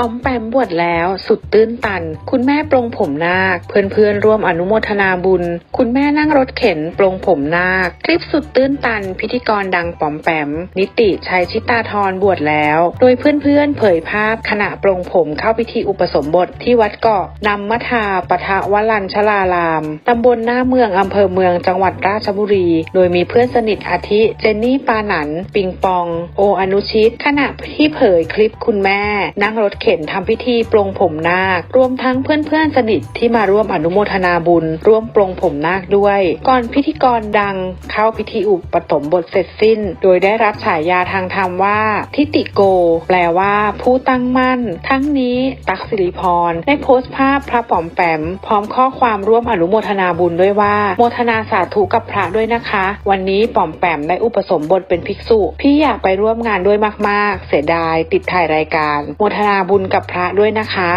ปอมแปมบวชแล้ว สุดตื้นตัน คุณแม่ปรงผมนาค เพื่อนๆร่วมอนุโมทนาบุญ คุณแม่นั่งรถเข็นปรงผมนาค คลิปสุดตื้นตัน พิธีกรดังปอมแปม นิติชัยชิตาธรบวชแล้ว โดยเพื่อนๆ เผยภาพขณะปรงผมเข้าพิธีอุปสมบทที่วัดเกาะนำมทาปทะวลัญชลารามตำบลหน้าเมืองอำเภอเมืองจังหวัดราชบุรี โดยมีเพื่อนสนิทอาทิ เจนนี่ปาหนัน ปิงปอง โออนุชิต ขณะที่เผยคลิปคุณแม่ นั่งรถเข็นข็นทำพิธีปลงผมนาค รวมทั้งเพื่อนๆสนิทที่มาร่วมอนุโมทนาบุญ ร่วมปลงผมนาคด้วย ก่อนพิธีกรดังเข้าพิธีอุปสมบทเสร็จสิ้น โดยได้รับฉายาทางธรรมว่าทิติโก แปลว่าผู้ตั้งมั่น ทั้งนี้ตักสิริพรได้โพสต์ภาพพระป๋อมแปม พร้อมข้อความร่วมอนุโมทนาบุญด้วยว่า โมทนาสาธุกับพระด้วยนะคะ วันนี้ป๋อมแปมได้อุปสมบทเป็นภิกษุ พี่อยากไปร่วมงานด้วยมากๆ เสียดายติดถ่ายรายการ โมทนาบุญกับพระด้วยนะคะ